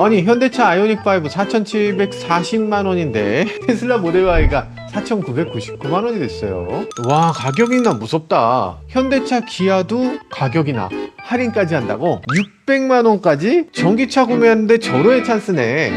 아니 현대차 아이오닉 5 4,740만 원인데 테슬라 모델 Y가 4,999만 원이 됐어요. 와 가격이나 무섭다. 현대차 기아도 가격이나 할인까지 한다고 600만 원까지 전기차 구매하는데 절호의 찬스네.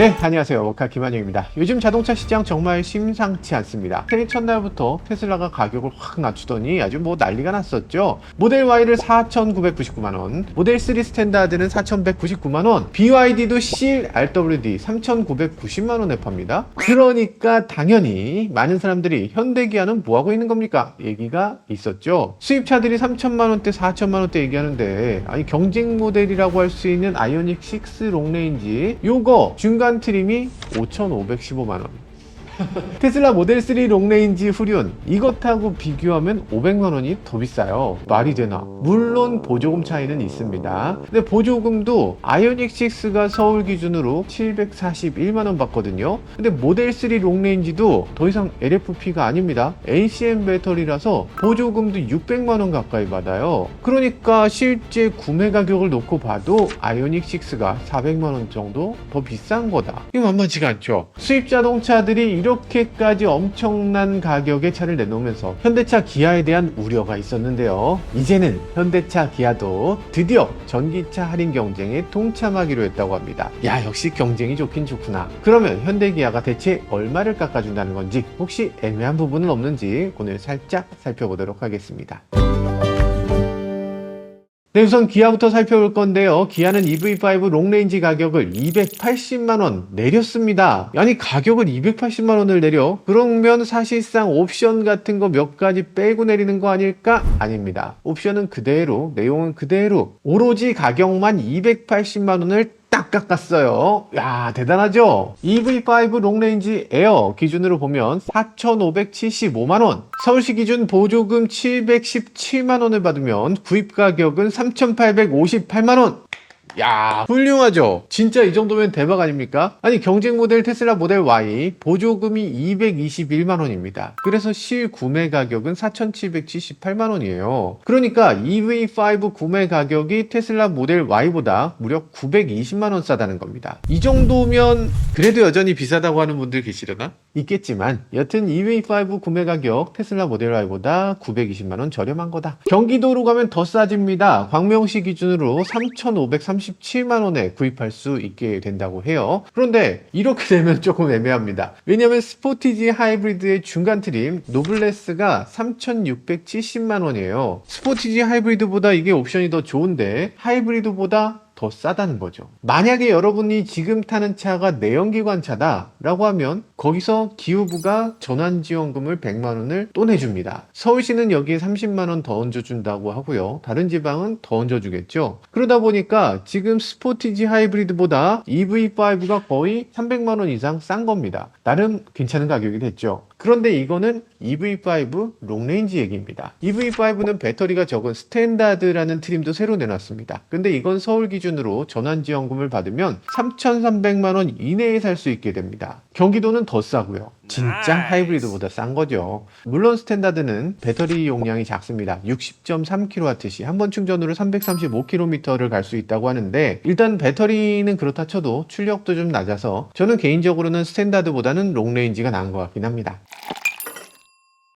네, 안녕하세요. 워카 김한영입니다. 요즘 자동차 시장 정말 심상치 않습니다. 새해 첫날부터 테슬라가 가격을 확 낮추더니 아주 뭐 난리가 났었죠. 모델 Y를 4,999만원, 모델 3 스탠다드는 4,199만원, BYD도 CL RWD 3,990만원에 팝니다. 그러니까 당연히 많은 사람들이 현대기아는 뭐하고 있는 겁니까? 얘기가 있었죠. 수입차들이 3천만원대, 4천만원대 얘기하는데 아니 경쟁 모델이라고 할 수 있는 아이오닉 6 롱레인지 요거 중간 트림이 5,515만 원 테슬라 모델 3 롱레인지 후륜 이것하고 비교하면 500만 원이 더 비싸요. 말이 되나? 물론 보조금 차이는 있습니다. 근데 보조금도 아이오닉 6가 서울 기준으로 741만 원 받거든요. 근데 모델 3 롱레인지도 더 이상 LFP가 아닙니다. ACM 배터리라서 보조금도 600만 원 가까이 받아요. 그러니까 실제 구매 가격을 놓고 봐도 아이오닉 6가 400만 원 정도 더 비싼 거다. 이거 만만치가 않죠. 수입 자동차들이 이 렇게까지 엄청난 가격의 차를 내놓으면서 현대차 기아에 대한 우려가 있었는데요. 이제는 현대차 기아도 드디어 전기차 할인 경쟁에 동참하기로 했다고 합니다. 야, 역시 경쟁이 좋긴 좋구나. 그러면 현대 기아가 대체 얼마를 깎아준다는 건지 혹시 애매한 부분은 없는지 오늘 살짝 살펴보도록 하겠습니다. 네, 우선 기아부터 살펴볼 건데요. 기아는 EV5 롱레인지 가격을 280만원 내렸습니다. 아니, 가격을 280만원을 내려? 그러면 사실상 옵션 같은 거 몇 가지 빼고 내리는 거 아닐까? 아닙니다. 옵션은 그대로, 내용은 그대로, 오로지 가격만 280만원을 딱 깎았어요. 야, 대단하죠? EV5 롱레인지 에어 기준으로 보면 4,575만원. 서울시 기준 보조금 717만원을 받으면 구입 가격은 3,858만원. 야, 훌륭하죠? 진짜 이 정도면 대박 아닙니까? 아니, 경쟁 모델 테슬라 모델 Y 보조금이 221만원입니다. 그래서 실 구매 가격은 4,778만원이에요. 그러니까 EV5 구매 가격이 테슬라 모델 Y보다 무려 920만원 싸다는 겁니다. 이 정도면 그래도 여전히 비싸다고 하는 분들 계시려나? 있겠지만, 여튼 EV5 구매 가격 테슬라 모델 Y보다 920만원 저렴한 거다. 경기도로 가면 더 싸집니다. 광명시 기준으로 3,537만 원에 구입할 수 있게 된다고 해요. 그런데 이렇게 되면 조금 애매합니다. 왜냐면 스포티지 하이브리드의 중간 트림 노블레스가 3,670만 원이에요. 스포티지 하이브리드보다 이게 옵션이 더 좋은데 하이브리드보다 더 싸다는 거죠. 만약에 여러분이 지금 타는 차가 내연기관 차다 라고 하면 거기서 기후부가 전환지원금을 100만원을 또 내줍니다. 서울시는 여기에 30만원 더 얹어준다고 하고요. 다른 지방은 더 얹어주겠죠. 그러다 보니까 지금 스포티지 하이브리드보다 EV5가 거의 300만원 이상 싼 겁니다. 나름 괜찮은 가격이 됐죠. 그런데 이거는 EV5 롱레인지 얘기입니다. EV5는 배터리가 적은 스탠다드라는 트림도 새로 내놨습니다. 근데 이건 서울 기준으로 전환지원금을 받으면 3,300만원 이내에 살 수 있게 됩니다. 경기도는 더 싸고요. 진짜 하이브리드보다 싼 거죠. 물론 스탠다드는 배터리 용량이 작습니다. 60.3kWh 한 번 충전으로 335km를 갈 수 있다고 하는데 일단 배터리는 그렇다 쳐도 출력도 좀 낮아서 저는 개인적으로는 스탠다드보다는 롱레인지가 나은 것 같긴 합니다.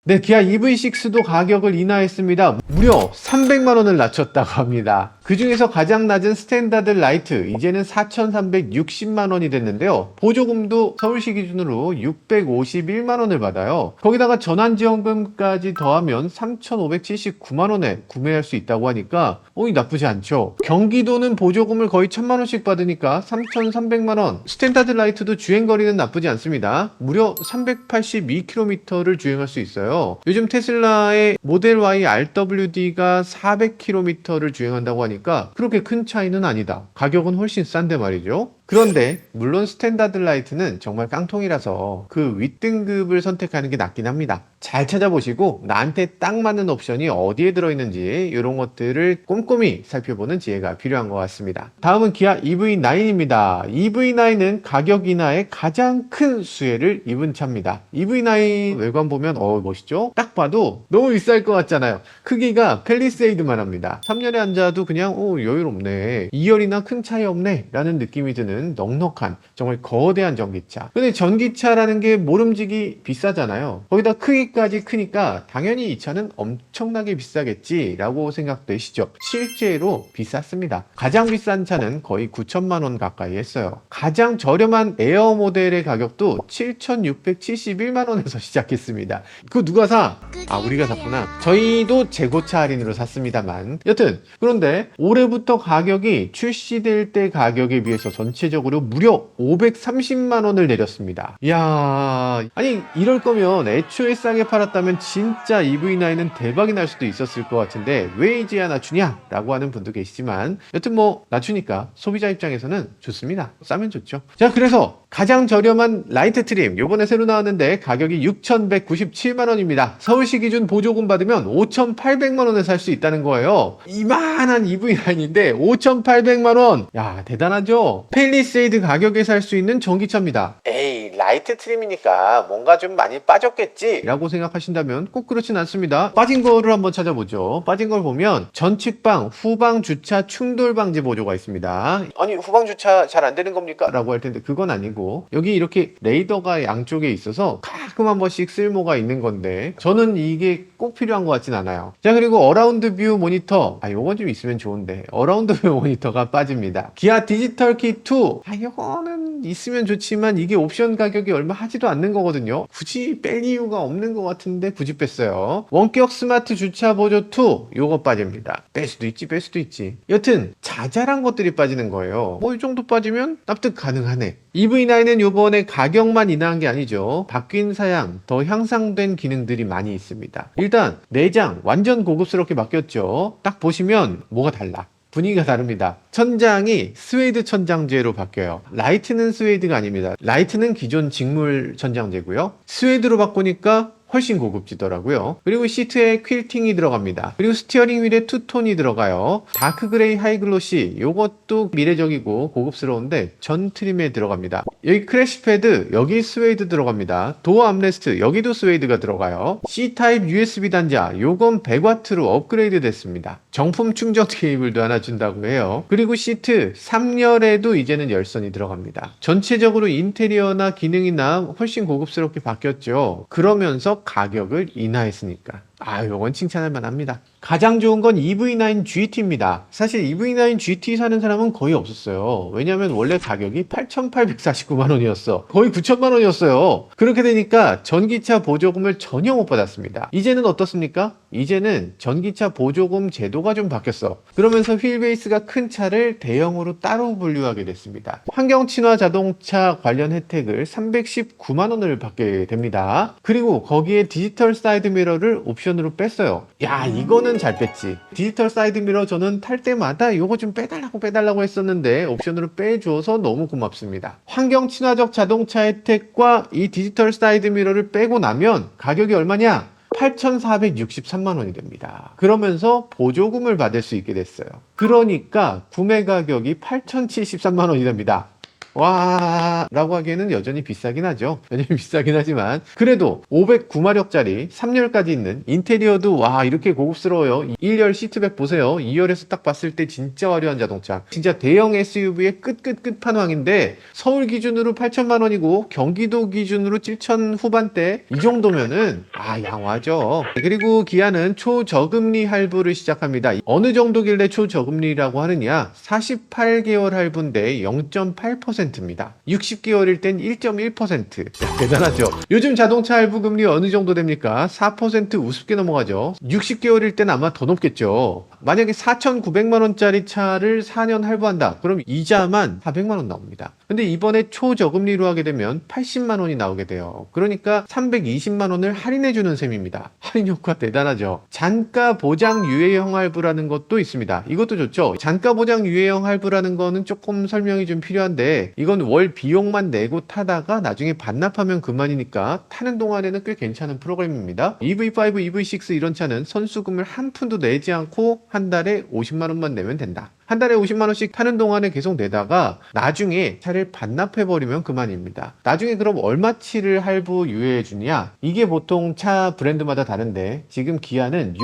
네, 기아 EV6도 가격을 인하했습니다. 무려 300만 원을 낮췄다고 합니다. 그 중에서 가장 낮은 스탠다드 라이트, 이제는 4,360만 원이 됐는데요. 보조금도 서울시 기준으로 651만 원을 받아요. 거기다가 전환지원금까지 더하면 3,579만 원에 구매할 수 있다고 하니까, 어이, 나쁘지 않죠. 경기도는 보조금을 거의 1,000만 원씩 받으니까 3,300만 원. 스탠다드 라이트도 주행거리는 나쁘지 않습니다. 무려 382km를 주행할 수 있어요. 요즘 테슬라의 모델 Y RWD가 400km를 주행한다고 하니까 그렇게 큰 차이는 아니다. 가격은 훨씬 싼데 말이죠. 그런데 물론 스탠다드 라이트는 정말 깡통이라서 그 윗등급을 선택하는 게 낫긴 합니다. 잘 찾아보시고 나한테 딱 맞는 옵션이 어디에 들어있는지 이런 것들을 꼼꼼히 살펴보는 지혜가 필요한 것 같습니다. 다음은 기아 EV9입니다. EV9은 가격 인하에 가장 큰 수혜를 입은 차입니다. EV9 외관 보면 어 멋있죠? 딱 봐도 너무 비쌀 것 같잖아요. 크기가 펠리세이드만 합니다. 3년에 앉아도 그냥 오 여유롭네. 2열이나 큰 차이 없네 라는 느낌이 드는 넉넉한 정말 거대한 전기차. 근데 전기차라는 게 모름지기 비싸잖아요. 거기다 크기까지 크니까 당연히 이 차는 엄청나게 비싸겠지 라고 생각되시죠. 실제로 비쌌습니다. 가장 비싼 차는 거의 9천만 원 가까이 했어요. 가장 저렴한 에어 모델의 가격도 7,671만 원에서 시작했습니다. 그거 누가 사? 아 우리가 샀구나. 저희도 재고차 할인으로 샀습니다만 여튼 그런데 올해부터 가격이 출시될 때 가격에 비해서 전체 적으로 무려 530만 원을 내렸습니다. 이야 아니 이럴 거면 애초에 싸게 팔았다면 진짜 EV9은 대박이 날 수도 있었을 것 같은데 왜 이제야 낮추냐? 라고 하는 분도 계시지만 여튼 뭐 낮추니까 소비자 입장에서는 좋습니다. 싸면 좋죠. 자 그래서 가장 저렴한 라이트 트림 요번에 새로 나왔는데 가격이 6,197만 원입니다. 서울시 기준 보조금 받으면 5,800만 원에 살 수 있다는 거예요. 이만한 EV9인데 5,800만 원. 야 대단하죠? 펠리세이드 가격에 살 수 있는 전기차입니다. 에이 라이트 트림이니까 뭔가 좀 많이 빠졌겠지 라고 생각하신다면 꼭 그렇진 않습니다. 빠진 거를 한번 찾아보죠. 빠진 걸 보면 전측방, 후방 주차 충돌 방지 보조가 있습니다. 아니 후방 주차 잘 안 되는 겁니까? 라고 할 텐데 그건 아니고 여기 이렇게 레이더가 양쪽에 있어서 가끔 한 번씩 쓸모가 있는 건데 저는 이게 꼭 필요한 것 같진 않아요. 자 그리고 어라운드 뷰 모니터 아 요건 좀 있으면 좋은데 어라운드 뷰 모니터가 빠집니다. 기아 디지털 키 2. 아 요거는 있으면 좋지만 이게 옵션 가 격이 얼마 하지도 않는 거거든요. 굳이 뺄 이유가 없는 것 같은데 굳이 뺐어요. 원격 스마트 주차 보조 2 요거 빠집니다. 뺄 수도 있지 뺄 수도 있지. 여튼 자잘한 것들이 빠지는 거예요. 뭐 이 정도 빠지면 납득 가능하네. EV9은 요번에 가격만 인하한 게 아니죠. 바뀐 사양, 더 향상된 기능들이 많이 있습니다. 일단 내장 완전 고급스럽게 바뀌었죠. 딱 보시면 뭐가 달라. 분위기가 다릅니다. 천장이 스웨이드 천장재로 바뀌어요. 라이트는 스웨이드가 아닙니다. 라이트는 기존 직물 천장재고요. 스웨이드로 바꾸니까 훨씬 고급지더라고요. 그리고 시트에 퀼팅이 들어갑니다. 그리고 스티어링 휠에 투톤이 들어가요. 다크 그레이 하이 글로시 요것도 미래적이고 고급스러운데 전 트림에 들어갑니다. 여기 크래시 패드 여기 스웨이드 들어갑니다. 도어 암레스트 여기도 스웨이드가 들어가요. C타입 USB 단자 요건 100W로 업그레이드 됐습니다. 정품 충전 케이블도 하나 준다고 해요. 그리고 시트 3열에도 이제는 열선이 들어갑니다. 전체적으로 인테리어나 기능이나 훨씬 고급스럽게 바뀌었죠. 그러면서 가격을 인하했으니까. 아, 요건 칭찬할 만합니다. 가장 좋은 건 EV9 GT입니다. 사실 EV9 GT 사는 사람은 거의 없었어요. 왜냐면 원래 가격이 8,849만 원이었어. 거의 9천만 원이었어요. 그렇게 되니까 전기차 보조금을 전혀 못 받았습니다. 이제는 어떻습니까? 이제는 전기차 보조금 제도가 좀 바뀌었어. 그러면서 휠베이스가 큰 차를 대형으로 따로 분류하게 됐습니다. 환경 친화 자동차 관련 혜택을 319만 원을 받게 됩니다. 그리고 거기에 디지털 사이드 미러를 옵션 으로 뺐어요. 야, 이거는 잘 뺐지. 디지털 사이드 미러 저는 탈 때마다 이거 좀 빼달라고 빼달라고 했었는데 옵션으로 빼줘서 너무 고맙습니다. 환경 친화적 자동차 혜택과 이 디지털 사이드 미러를 빼고 나면 가격이 얼마냐? 8,463만 원이 됩니다. 그러면서 보조금을 받을 수 있게 됐어요. 그러니까 구매 가격이 8,073만 원이 됩니다. 와, 라고 하기에는 여전히 비싸긴 하죠. 여전히 비싸긴 하지만, 그래도 509마력짜리 3열까지 있는 인테리어도 와, 이렇게 고급스러워요. 1열 시트백 보세요. 2열에서 딱 봤을 때 진짜 화려한 자동차. 진짜 대형 SUV의 끝끝 끝 판왕인데, 서울 기준으로 8천만 원이고, 경기도 기준으로 7천 후반대, 이 정도면은, 아, 양화죠. 그리고 기아는 초저금리 할부를 시작합니다. 어느 정도길래 초저금리라고 하느냐? 48개월 할부인데 0.8% 입니다. 60개월일 땐 1.1%. 대단하죠. 요즘 자동차 할부 금리 어느 정도 됩니까? 4% 우습게 넘어가죠. 60개월일 땐 아마 더 높겠죠. 만약에 4,900만 원짜리 차를 4년 할부한다. 그럼 이자만 400만 원 나옵니다. 근데 이번에 초저금리로 하게 되면 80만 원이 나오게 돼요. 그러니까 320만 원을 할인해 주는 셈입니다. 할인 효과 대단하죠. 잔가 보장 유예형 할부라는 것도 있습니다. 이것도 좋죠. 잔가 보장 유예형 할부라는 거는 조금 설명이 좀 필요한데 이건 월 비용만 내고 타다가 나중에 반납하면 그만이니까 타는 동안에는 꽤 괜찮은 프로그램입니다. EV5, EV6 이런 차는 선수금을 한 푼도 내지 않고 한 달에 50만 원만 내면 된다. 한 달에 50만 원씩 타는 동안에 계속 내다가 나중에 차를 반납해 버리면 그만입니다. 나중에 그럼 얼마치를 할부 유예해 주냐? 이게 보통 차 브랜드마다 다른데 지금 기아는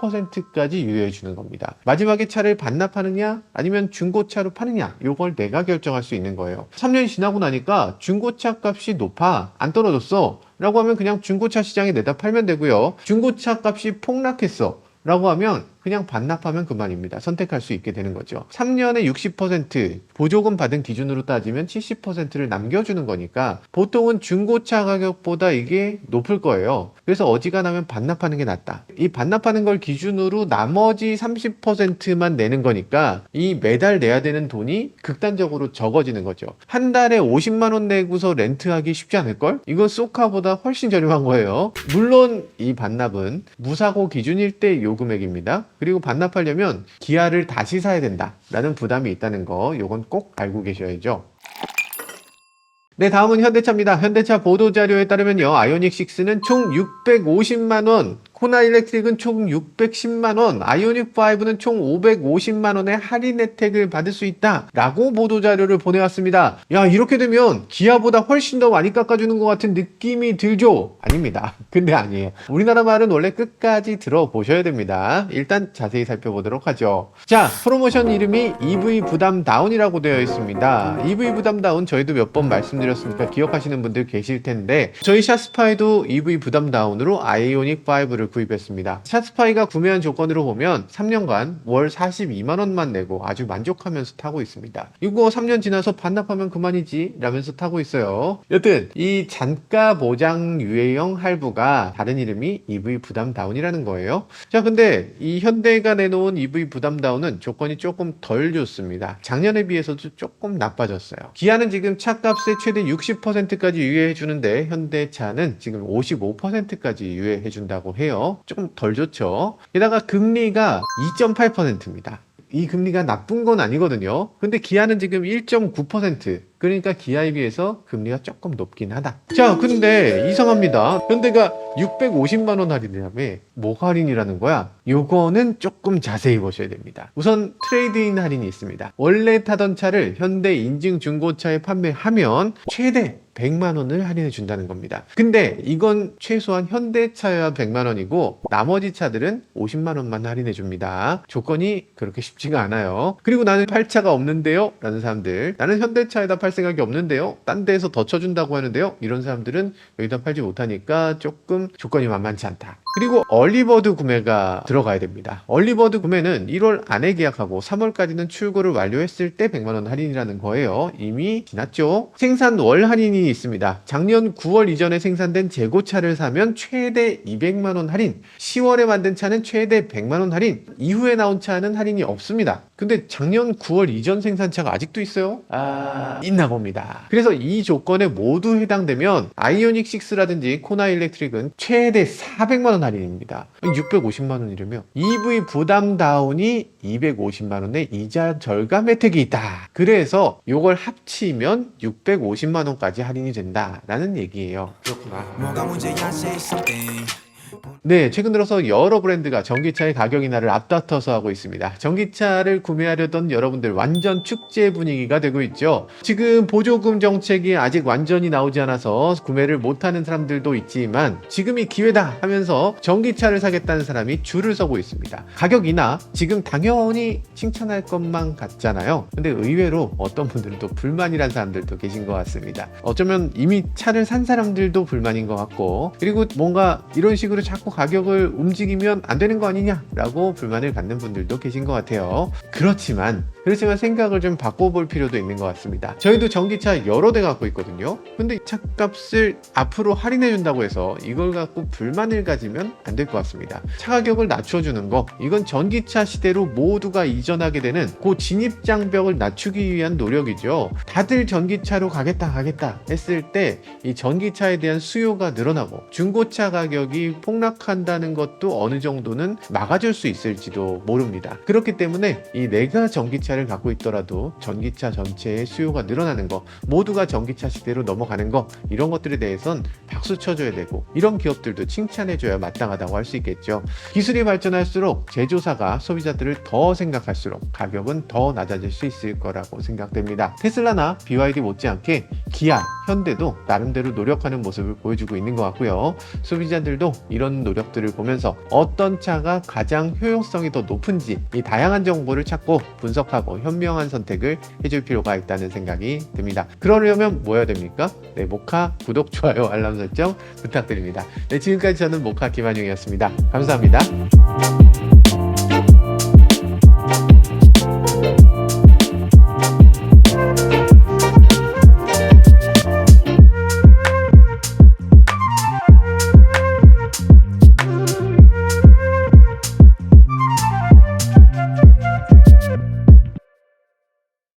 60%까지 유예해 주는 겁니다. 마지막에 차를 반납하느냐 아니면 중고차로 파느냐 요걸 내가 결정할 수 있는 거예요. 3년이 지나고 나니까 중고차 값이 높아 안 떨어졌어 라고 하면 그냥 중고차 시장에 내다 팔면 되고요. 중고차 값이 폭락했어 라고 하면 그냥 반납하면 그만입니다. 선택할 수 있게 되는 거죠. 3년에 60% 보조금 받은 기준으로 따지면 70%를 남겨주는 거니까 보통은 중고차 가격보다 이게 높을 거예요. 그래서 어지간하면 반납하는 게 낫다. 이 반납하는 걸 기준으로 나머지 30%만 내는 거니까 이 매달 내야 되는 돈이 극단적으로 적어지는 거죠. 한 달에 50만 원 내고서 렌트하기 쉽지 않을걸? 이건 소카보다 훨씬 저렴한 거예요. 물론 이 반납은 무사고 기준일 때 요 금액입니다. 그리고 반납하려면 기아를 다시 사야 된다라는 부담이 있다는 거 요건 꼭 알고 계셔야죠. 네, 다음은 현대차입니다. 현대차 보도자료에 따르면요, 아이오닉 6는 총 650만 원, 코나 일렉트릭은 총 610만원, 아이오닉 5는 총 550만원의 할인 혜택을 받을 수 있다. 라고 보도자료를 보내왔습니다. 야, 이렇게 되면 기아보다 훨씬 더 많이 깎아주는 것 같은 느낌이 들죠? 아닙니다. 근데 아니에요. 우리나라 말은 원래 끝까지 들어보셔야 됩니다. 일단 자세히 살펴보도록 하죠. 자, 프로모션 이름이 EV 부담 다운이라고 되어 있습니다. EV 부담 다운 저희도 몇 번 말씀드렸으니까 기억하시는 분들 계실 텐데 저희 샤스파이도 EV 부담 다운으로 아이오닉 5를 구입했습니다. 샤스파이가 구매한 조건으로 보면 3년간 월 42만 원만 내고 아주 만족하면서 타고 있습니다. 이거 3년 지나서 반납하면 그만이지 라면서 타고 있어요. 여튼 이 잔가 보장 유예형 할부가 다른 이름이 EV 부담 다운이라는 거예요. 자, 근데 이 현대가 내놓은 EV 부담 다운은 조건이 조금 덜 좋습니다. 작년에 비해서도 조금 나빠졌어요. 기아는 지금 차값의 최대 60%까지 유예해 주는데 현대차는 지금 55%까지 유예해 준다고 해요. 조금 덜 좋죠. 게다가 금리가 2.8%입니다. 이 금리가 나쁜 건 아니거든요. 근데 기아는 지금 1.9%. 그러니까 기아에 비해서 금리가 조금 높긴 하다. 자, 근데 이상합니다. 현대가 650만 원 할인이라며 뭐가 할인이라는 거야? 요거는 조금 자세히 보셔야 됩니다. 우선 트레이드인 할인이 있습니다. 원래 타던 차를 현대 인증 중고차에 판매하면 최대 100만 원을 할인해 준다는 겁니다. 근데 이건 최소한 현대차야 100만 원이고 나머지 차들은 50만 원만 할인해 줍니다. 조건이 그렇게 쉽지가 않아요. 그리고 나는 팔 차가 없는데요? 라는 사람들 나는 현대차에다 팔 생각이 없는데요? 딴 데에서 더 쳐준다고 하는데요? 이런 사람들은 여기다 팔지 못하니까 조금 조건이 만만치 않다. 그리고 얼리버드 구매가 들어가야 됩니다. 얼리버드 구매는 1월 안에 계약하고 3월까지는 출고를 완료했을 때 100만 원 할인이라는 거예요. 이미 지났죠. 생산 월 할인이 있습니다. 작년 9월 이전에 생산된 재고차를 사면 최대 200만 원 할인, 10월에 만든 차는 최대 100만 원 할인, 이후에 나온 차는 할인이 없습니다. 근데 작년 9월 이전 생산차가 아직도 있어요? 아, 있나 봅니다. 그래서 이 조건에 모두 해당되면 아이오닉 6라든지 코나 일렉트릭은 최대 400만 원 할인입니다. 650만 원이라며 EV 부담 다운이 250만 원의 이자 절감 혜택이 있다. 그래서 이걸 합치면 650만 원까지 할인이 된다라는 얘기예요. 그렇구나. 네, 최근 들어서 여러 브랜드가 전기차의 가격 인하를 앞다퉈서 하고 있습니다. 전기차를 구매하려던 여러분들 완전 축제 분위기가 되고 있죠. 지금 보조금 정책이 아직 완전히 나오지 않아서 구매를 못하는 사람들도 있지만 지금이 기회다 하면서 전기차를 사겠다는 사람이 줄을 서고 있습니다. 가격 인하 지금 당연히 칭찬할 것만 같잖아요. 근데 의외로 어떤 분들은 또 불만이란 사람들도 계신 것 같습니다. 어쩌면 이미 차를 산 사람들도 불만인 것 같고 그리고 뭔가 이런 식으로 자꾸 가격을 움직이면 안 되는 거 아니냐라고 불만을 갖는 분들도 계신 것 같아요. 그렇지만 그렇지만 생각을 좀 바꿔볼 필요도 있는 것 같습니다. 저희도 전기차 여러 대 갖고 있거든요. 근데 차값을 앞으로 할인해 준다고 해서 이걸 갖고 불만을 가지면 안 될 것 같습니다. 차 가격을 낮춰주는 거 이건 전기차 시대로 모두가 이전하게 되는 그 진입 장벽을 낮추기 위한 노력이죠. 다들 전기차로 가겠다 가겠다 했을 때 이 전기차에 대한 수요가 늘어나고 중고차 가격이 폭락한다는 것도 어느 정도는 막아줄 수 있을지도 모릅니다. 그렇기 때문에 이 내가 전기차를 갖고 있더라도 전기차 전체의 수요가 늘어나는 거 모두가 전기차 시대로 넘어가는 거 이런 것들에 대해선 박수 쳐줘야 되고 이런 기업들도 칭찬해줘야 마땅하다고 할 수 있겠죠. 기술이 발전할수록 제조사가 소비자들을 더 생각할수록 가격은 더 낮아질 수 있을 거라고 생각됩니다. 테슬라나 BYD 못지않게 기아, 현대도 나름대로 노력하는 모습을 보여주고 있는 것 같고요. 소비자들도 이런 노력들을 보면서 어떤 차가 가장 효용성이 더 높은지 이 다양한 정보를 찾고 분석 하고 현명한 선택을 해줄 필요가 있다는 생각이 듭니다. 그러려면 뭐 해야 됩니까? 네, 모카 구독, 좋아요, 알람 설정 부탁드립니다. 네, 지금까지 저는 모카 김한용이었습니다. 감사합니다.